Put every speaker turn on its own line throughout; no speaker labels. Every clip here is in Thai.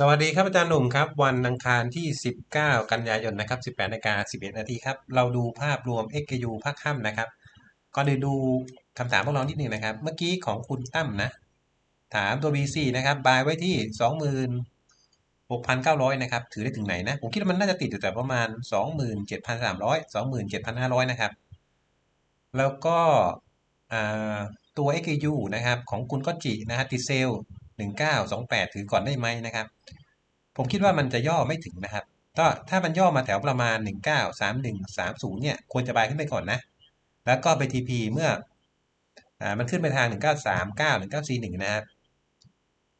สวัสดีครับอาจารย์หนุ่มครับ วันอังคารที่ 19 กันยายนนะครับ18นาฬิกา11นาทีครับเราดูภาพรวม XKU ภาคค่ำนะครับก่อนอื่นดูคำถามพวกเรานิดนึงนะครับ เมื่อกี้ของคุณตั้มนะ ถามตัว BC นะครับบายไว้ที่ 26,900 นะครับ ถือได้ถึงไหนนะ ผมคิดว่ามันน่าจะติดอยู่แต่ประมาณ 27,300 27,500 นะครับ แล้วก็ตัว XKU นะครับของคุณก็จินะฮะติดเซล หนึ่งเก้าสองแปดถือก่อนได้ไหมนะครับ ผมคิดว่ามันจะย่อไม่ถึงนะครับก็ถ้ามันย่อมาแถวประมาณหนึ่งเก้าสามหนึ่งสามศูนย์เนี่ย ควรจะบายขึ้นไปก่อนนะ แล้วก็ไปทีพีเมื่ออ่ามันขึ้นไปทางหนึ่งเก้าสามเก้าหนึ่งเก้าสี่หนึ่งนะครับ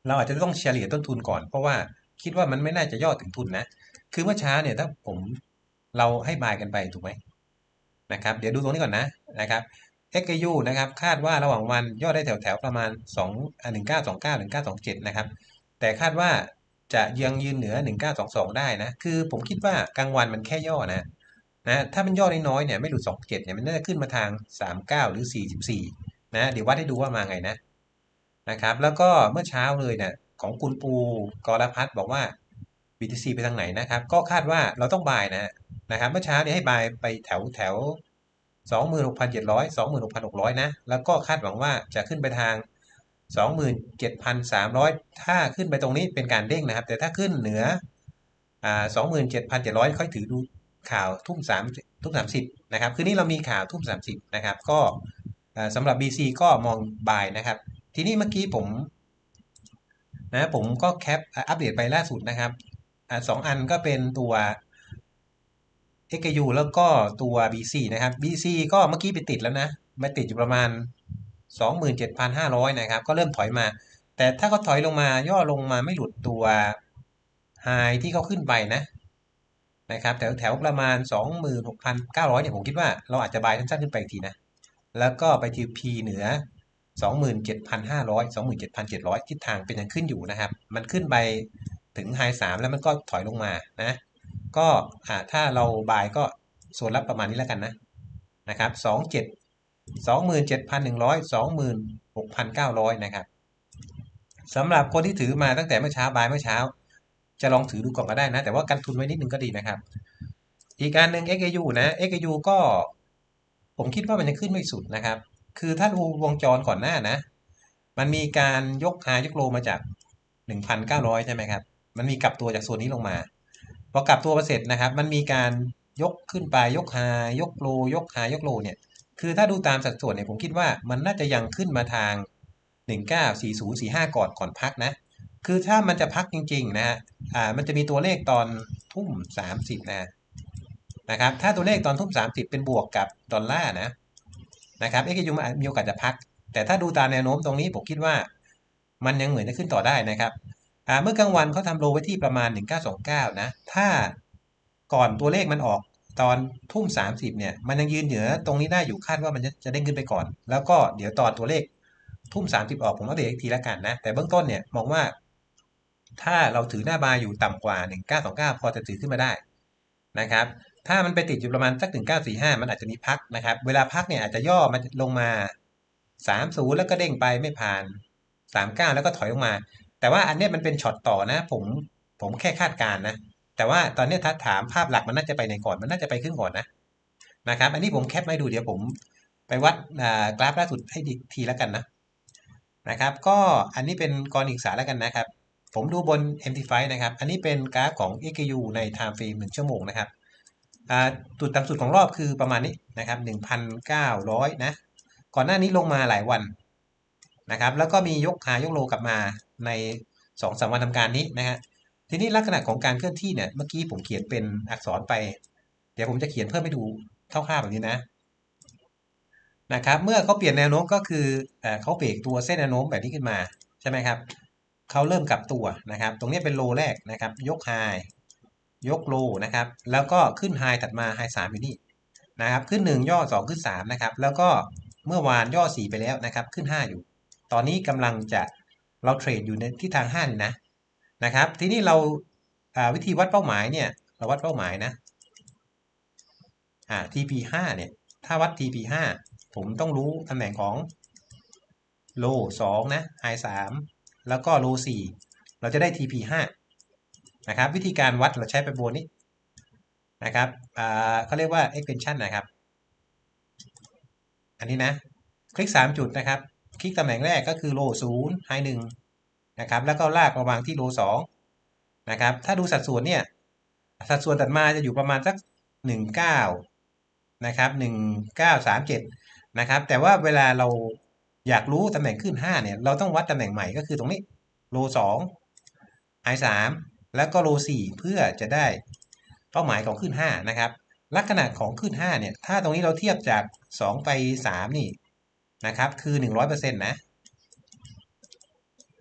เราอาจจะต้องเฉลี่ยต้นทุนก่อน เพราะว่าคิดว่ามันไม่น่าจะย่อถึงทุนนะ คือเมื่อเช้าเนี่ยถ้าผมเราให้บายกันไปถูกไหมนะครับ เดี๋ยวดูตรงนี้ก่อนนะนะครับ XKU นะครับคาดว่าระหว่างวันย่อได้แถวๆประมาณ2 1929 1927 นะครับ แต่คาดว่าจะยังยืนเหนือ 1922 ได้นะ คือผมคิดว่ากลางวันมันแค่ย่อนะนะถ้ามันย่อน้อยๆเนี่ยไม่หลุด 27 เนี่ยมันน่าจะขึ้นมาทาง 39 หรือ 44 นะ เดี๋ยววัดให้ดูว่ามาไงนะนะครับ แล้วก็เมื่อเช้าเลยเนี่ยของคุณปูกรพัฒน์บอกว่า BTC ไปทางไหนนะครับ ก็คาดว่าเราต้องบายนะนะครับ เมื่อเช้าเนี้ให้บายไปแถวแถว 26,700 26,600 นะ แล้วก็คาดหวังว่าจะขึ้นไปทาง 27,300 ถ้าขึ้นไปตรงนี้เป็นการเด้งนะครับ แต่ถ้าขึ้นเหนืออ่า27,700 ค่อยถือดูข่าวทุ่ม3ทุ่ม30 นะครับ คืนนี้เรามีข่าวทุ่ม 30 นะครับ ก็สำหรับ BC ก็มองบายนะครับ ทีนี้เมื่อกี้ผมนะผมก็แคปอัปเดตไปล่าสุดนะครับอสองอันก็เป็นตัว XKU แล้วก็ตัว BC นะครับ BC ก็เมื่อกี้ไปติดแล้วนะมาติดอยู่ประมาณ 27,500 นะครับ ก็เริ่มถอยมา แต่ถ้าเขาถอยลงมาย่อลงมาไม่หลุดตัวไฮที่เขาขึ้นไปนะนะครับแถวแถวประมาณ 26,900เนี่ยผมคิดว่าเราอาจจะบายสั้นๆขึ้นไปอีกทีนะ แล้วก็ไปทีพีเหนือ 27,500 27,700 ทิศทางเป็นยังขึ้นอยู่นะครับ มันขึ้นไปถึงไฮ3แล้วมันก็ถอยลงมานะ ก็ถ้าเราบายก็โซนรับประมาณนี้แล้วกันนะนะครับสองเจ็ดสองหมื่นเจ็ดพันหนึ่งร้อยสองหมื่นหกพันเก้าร้อยนะครับสำหรับคนที่ถือมาตั้งแต่เมื่อเช้าบายเมื่อเช้า จะลองถือดูก่อนก็ได้นะ แต่ว่ากันทุนไว้นิดนึงก็ดีนะครับ อีกการหนึ่ง XAU นะ XAU ก็ ผมคิดว่ามันยังขึ้นไม่สุดนะครับ คือถ้าดูวงจรก่อนหน้านะ มันมีการยกหายกโลมาจาก 1,900 ใช่ไหมครับ มันมีกลับตัวจากโซนนี้ลงมา พอกลับตัวมาเสร็จนะครับ มันมีการยกขึ้นไปยกหายกโลยกหายกโลเนี่ยคือถ้าดูตามสัดส่วนเนี่ยผมคิดว่ามันน่าจะยังขึ้นมาทาง 194045 ก่อนก่อนพักนะ คือถ้ามันจะพักจริงๆนะฮะอ่ามันจะมีตัวเลขตอนทุ่ม 30 นะนะครับถ้าตัวเลขตอนทุ่ม 30 เป็นบวกกับดอลลาร์นะนะครับเอ็กยูมีโอกาสจะพัก แต่ถ้าดูตามแนวโน้มตรงนี้ผมคิดว่า มันยังเหมือนจะขึ้นต่อได้นะครับ เมื่อกลางวันเขาทำโลไว้ที่ประมาณ 1929 นะ ถ้าก่อนตัวเลขมันออกตอนทุ่ม 30 เนี่ย มันยังยืนเหนือตรงนี้ได้อยู่คาดว่ามันจะจะเด้งขึ้นไปก่อน แล้วก็เดี๋ยวตอนตัวเลขทุ่ม 30 ออกผมว่าเดี๋ยวอีกทีละกันนะ แต่เบื้องต้นเนี่ยมองว่า ถ้าเราถือหน้าบายอยู่ต่ำกว่า 1929 พอจะถือขึ้นมาได้นะครับ ถ้ามันไปติดอยู่ประมาณสัก 1945 มันอาจจะมีพักนะครับ เวลาพักเนี่ยอาจจะย่อมันลงมา 30 แล้วก็เด้งไปไม่ผ่าน 39 แล้วก็ถอยลงมา แต่ว่าอันนี้มันเป็นช็อตต่อนะ ผมผมแค่คาดการนะ แต่ว่าตอนนี้ถ้าถามภาพหลักมันน่าจะไปในก่อนมันน่าจะไปขึ้นก่อนนะนะครับ อันนี้ผมแคปไม่ดูเดี๋ยวผมไปวัดกราฟล่าสุดให้ดีทีแล้วกันนะนะครับ ก็อันนี้เป็นกรณีศึกษาแล้วกันนะครับ ผมดูบน MT5 นะครับ อันนี้เป็นกราฟของ EKU ใน time frame 1ชั่วโมงนะครับจุดต่ำสุดของรอบคือประมาณนี้นะครับ1,900 นะ ก่อนหน้านี้ลงมาหลายวัน นะครับ แล้วก็มียกหายกโลกลับมาใน2อสวันทำการนี้นะฮะทีนี้ลักษณะของการเคลื่อนที่เนี่ยเมื่อกี้ผมเขียนเป็นอักษรไป เดี๋ยวผมจะเขียนเพิ่มให้ดูคร่าวๆแบบนี้นะนะครับเมื่อเขาเปลี่ยนแนวโน้มก็คือเขาเบรกตัวเส้นแนวโน้มแบบนี้ขึ้นมาใช่ไหมครับเขาเริ่มกลับตัวนะครับ ตรงนี้เป็นโลแรกนะครับ ยกไฮยกโลนะครับ แล้วก็ขึ้นไฮถัดมาไฮสามอยู่นี่นะครับ ขึ้น 1 ย่อ 2 ขึ้น3นะครับ แล้วก็เมื่อวานย่อ 4 ไปแล้วนะครับ ขึ้น 5 อยู่ ตอนนี้กำลังจะเราเทรดอยู่ในที่ทางห้านนะนะครับ ทีนี้เราวิธีวัดเป้าหมายเนี่ยเราวัดเป้าหมายนะอ่า TP5 เนี่ยถ้าวัด TP5 ผมต้องรู้ตำแหน่งของโล2นะไฮ3แล้วก็โล4เราจะได้ TP5 นะครับ วิธีการวัดเราใช้ไปโบนี้นะครับอ่าเขาเรียกว่า extension นะครับ อันนี้นะ คลิก 3 จุดนะครับ คลิกตำแหน่งแรกก็คือโลศูนย์ไฮหนึ่งนะครับ แล้วก็ลากมาวางที่โลสองนะครับ ถ้าดูสัดส่วนเนี่ยสัดส่วนตัดมาจะอยู่ประมาณสัก19นะครับ1937นะครับ แต่ว่าเวลาเราอยากรู้ตำแหน่งขึ้น5เนี่ย เราต้องวัดตำแหน่งใหม่ก็คือตรงนี้โล2ไฮ3แล้วก็โล4เพื่อจะได้เป้าหมายของขึ้น5นะครับ ลักษณะของขึ้น5เนี่ย ถ้าตรงนี้เราเทียบจาก2ไป3นี่ นะครับคือ 100%นะ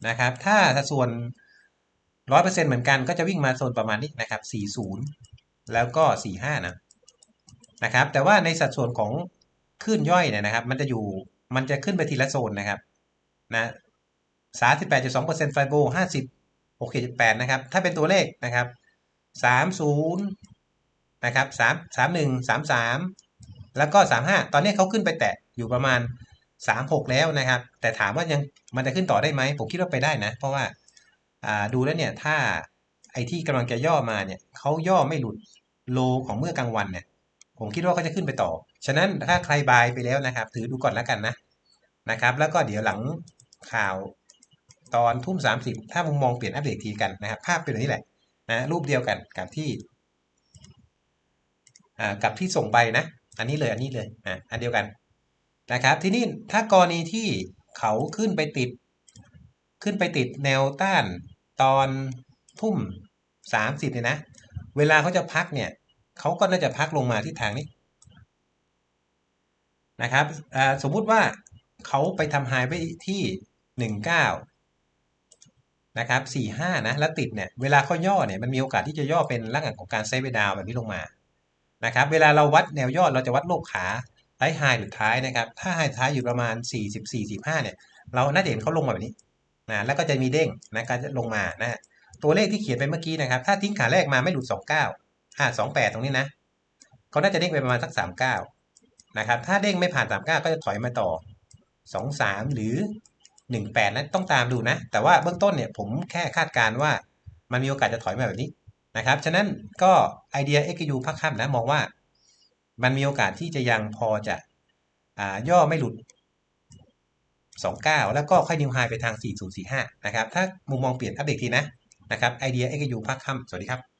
นะครับถ้าสัดส่วน 100%เหมือนกันก็จะวิ่งมาโซนประมาณนี้นะครับ 40 แล้วก็ 45 นะนะครับแต่ว่าในสัดส่วนของขึ้นย่อยเนี่ยนะครับ มันจะอยู่มันจะขึ้นไปทีละโซนนะครับนะ38.2%ไฟโบ50 6.8นะครับ ถ้าเป็นตัวเลขนะครับ30นะครับ3 31 33แล้วก็35ตอนนี้เขาขึ้นไปแตะอยู่ประมาณ 36 แล้วนะครับ แต่ถามว่ายังมันจะขึ้นต่อได้ไหมผมคิดว่าไปได้นะ เพราะว่าดูแล้วเนี่ยถ้าไอ้ที่กำลังจะย่อมาเนี่ยเขาย่อไม่หลุดโลของเมื่อกลางวันเนี่ย ผมคิดว่าเขาจะขึ้นไปต่อ ฉะนั้นถ้าใครบายไปแล้วนะครับ ถือดูก่อนแล้วกันนะนะครับ แล้วก็เดี๋ยวหลังข่าวตอนทุ่ม 30 ถ้ามุมมองเปลี่ยนอัปเดตทีกันนะครับ ภาพเป็นแบบนี้แหละนะรูปเดียวกันกับที่กับที่ส่งไปนะ อันนี้เลยอันนี้เลยอะอันเดียวกัน นะครับ ทีนี้ถ้ากรณีที่เขาขึ้นไปติด ขึ้นไปติดแนวต้านตอนทุ่ม30เนี่ยนะ เวลาเขาจะพักเนี่ยเขาก็น่าจะพักลงมาที่ทางนี้นะครับสมมุติว่าเขาไปทำไฮไปที่19นะครับ45นะ แล้วติดเนี่ย เวลาเขาย่อเนี่ย มันมีโอกาสที่จะย่อเป็นลักษณะของการไซด์เวดาวแบบนี้ลงมา นะครับ เวลาเราวัดแนวยอด เราจะวัดโลกขา ไท้ไฮหรือท้ายนะครับ ถ้าไฮท้ายอยู่ประมาณ40 45เนี่ย เราน่าจะเห็นเขาลงมาแบบนี้นะแล้วก็จะมีเด้งนะการจะลงมานะตัวเลขที่เขียนไปเมื่อกี้นะครับ ถ้าทิ้งขาแรกมาไม่หลุด 29 5 28 ตรงนี้นะเขาน่าจะเด้งไปประมาณสัก 39 นะครับ ถ้าเด้งไม่ผ่าน 39 ก็จะถอยมาต่อ 23 หรือ 18นะต้องตามดูนะ แต่ว่าเบื้องต้นเนี่ยผมแค่คาดการว่ามันมีโอกาสจะถอยมาแบบนี้นะครับ ฉะนั้นก็ไอเดีย XU พักค่ำนะมองว่า มันมีโอกาสที่จะยังพอจะย่อไม่หลุด 29 แล้วก็ค่อยนิวไฮไปทาง 4045 นะครับ ถ้ามุมมองเปลี่ยนอัปเดตทีนะนะครับไอเดียเอเจยูพักค่ำสวัสดีครับ